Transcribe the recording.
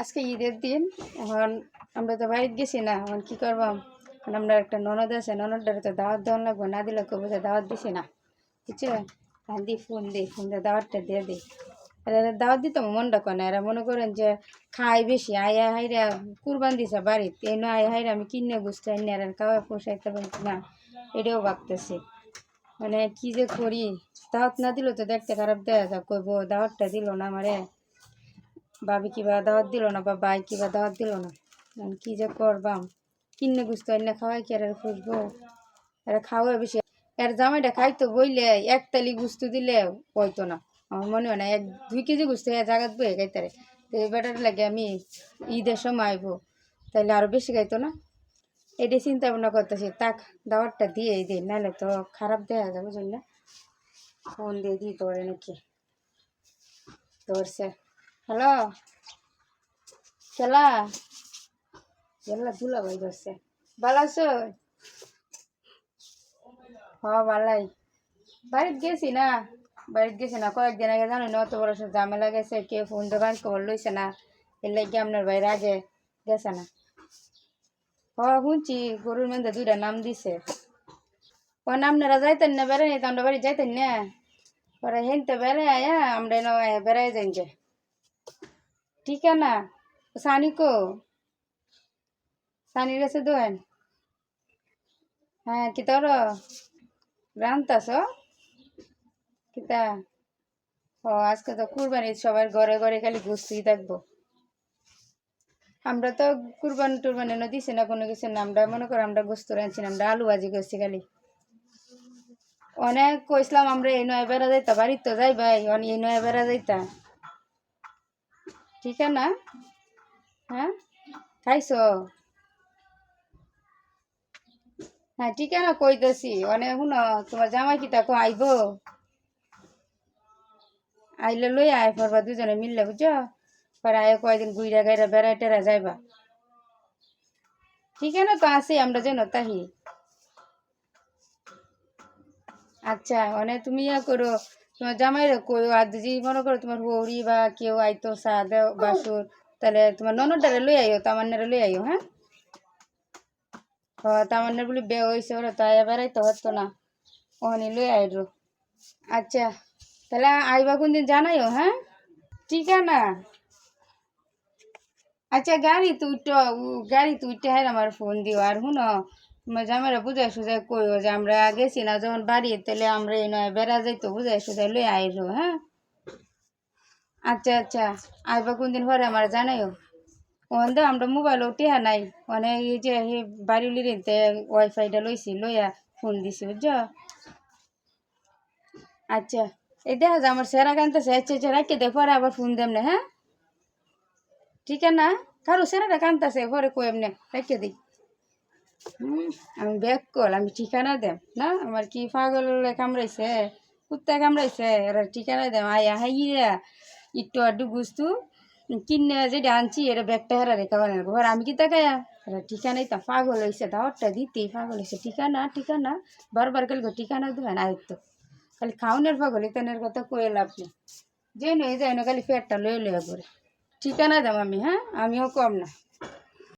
আজকে ঈদের দিন, এখন আমরা তো বাড়িতে গেছি না, এখন কী করব? এখন আমরা একটা ননদ আছে, ননদটারে তো দাওয়াত দেওয়ান লাগবো, না দিলে কবে যে দাওয়াত দিছি না, বুঝছ? হ্যাঁ দি ফোন দিই ফোন দিয়ে দাওয়াতটা দিয়ে দিই দাওয়াত দিতে আমার মনটা করে এরা মনে করেন যে খাই বেশি, আয়া হাইরা কুরবান দিছে বাড়িতে, এই নয় আয়া হাইরা আমি কিনে বুঝতে পারি না আর খাওয়া পোষাইতে পারছি না, এটাও ভাবতেছি। মানে কি যে করি, দাওয়াত না দিল তো দেখতে খারাপ দেয়া কইব দাওয়াতটা দিল না আমারে। ভাবি কিবা দাওয়াত দিল না বা ভাই কিবা দাওয়াত দিল না। আমি কি যে করবাম? কিনে পারি না খাওয়াই কি আর খুঁজবো? এরা খাওয়া বেশি। এর জামাইটা খাইতো বইলে, এক তালি গুস্তু দিলে হইতো না। আমার মনে হয় না, এক দুই কেজি গুস্তু এক জায়গাত বয়ে খাইতারে তো এই বেটার লাগে আমি ঈদের সময় আইবো, তাইলে আরও বেশি খাইতো না। এটাই চিন্তা ভাবনা করতেছি, তাক দাওয়ারটা দিয়ে দিই নাহলে তো খারাপ দেওয়া যাবে বুঝলি ফোন দিয়ে দিই তোরে নাকি। তোর ধরছে। হ্যালো? খেলা খেলা দুলা ভাই ধরছে। ভালো আছো? হ ভালাই। বাড়িতে গেছি না? বাড়িতে গেছি না। কয়েকদিন আগে জানো না, অত বড় ঝামেলা গেছে, কেউ ফোন দোকান খবর লইছে না। এর লাগে আপনার বাইরে আগে গেছে না। হ শুনছি গরুর মধ্যে দুইটা নাম দিছে। ও আপনারা যাইতেন না বেড়াই তো আমরা বাড়ি যাইতেন না? পরে হেনতে বেড়াই আয়া আমরা এনে বেড়াই যাই যে ঠিকানা সানি কো সানির কাছে দোয়েন হ্যাঁ কি তোর রান্তাস কিতা ও আজকে তো কুরবানি সবার ঘরে ঘরে খালি গুছতেই থাকব আমরা তো কুরবানি টুরবানি না দিছি না কোনো কিছু না আমরা মনে করো আমরা গোস্ত রাঁধছি না আমরা আলু ভাজি করছি খালি অনেক কইসলাম আমরা এই নয় বেড়া যাইতা বাড়ির তো যাই ভাই অনেক এই নয় বেড়া যাইতা ঠিক না হ্যাঁ? খাইছো? হ্যাঁ ঠিক না কইতেছি। অনেক শুনো, তোমার জামাই কি তাকে আইব? আইলে লই আয় পড়বা দুজনে মিললে, বুঝছ? পরে আয় কয়দিন ঘুইরা গাইরা বেড়াই টেরা যাইবা। ঠিক না তো আসি আমরা যেন তাহি। আচ্ছা মানে তুমি ইয়া করো তোমার জামাইরে কইও, আর যদি মনে করো তোমার হৌরি বা কেউ আইতো চা দেও বাসুর, তাহলে তোমার ননদারে লই আইও, তামান্নারে লই আইও হ্যাঁ? হ তামান্নার বলি বে হয়েছে ওরা তো আয়া বেড়াইতে হতো না। ওখানে লই আইরো। আচ্ছা তাহলে আইবা কোন দিন জানাইও হ্যাঁ? ঠিক না আচ্ছা গাড়ি তুইটো গাড়ি তুইতে হ্যাঁ আমার ফোন দিও, আর তোমার জামাইরা বুঝাই সুঝাই কইও যে আমরা গেছি না, যখন বাড়ি, তাহলে আমরা এই নয় বেড়া যাইতো বুঝাই সুঝাই লই আইরো হ্যাঁ? আচ্ছা আচ্ছা আইবা কোন দিন পরে আমার জানাইও। ওখান তো আমরা মোবাইল উঠিয়া নাই মানে এই যে বাড়ি লিরিতে ওয়াইফাইটা লইছি, লইয়া ফোন দিছি, বুঝছ? আচ্ছা এই দেখা যায় আমার সেরা কানতেছে আচ্ছা আচ্ছা রাখি দে, পরে আবার ফোন দেম না হ্যাঁ? ঠিক আছে না? কারও সেরাটা কানতেছে পরে কই এমনি রেখে দিই আমি ব্যাক কল, আমি ঠিকানা দেম, না? আমার কি পাগল কামড়াইছে? কুত্তা কামড়াইছে? এরা ঠিকানা দেম, আয়া হাইয়া একটু আড্ডু গুস্তু কিনে যেটা আনছি এটা ব্যাগটা হেরা রেখা বানাবো আর আমি কি তাকায়া এরা ঠিকানাই তা পাগল হয়েছে দাওয়ারটা দিতেই পাগল হয়েছে ঠিকানা ঠিকানা, বারবার কালকে ঠিকানা দেবেন আয়ত্ত। খালি খাওনের পাগল ইতানের কথা কয়ে লাভ নেই। যে নয় যাই না খালি পেটটা লয়ে লয়ে করে ঠিকানা দেব আমি হ্যাঁ? আমিও কম না।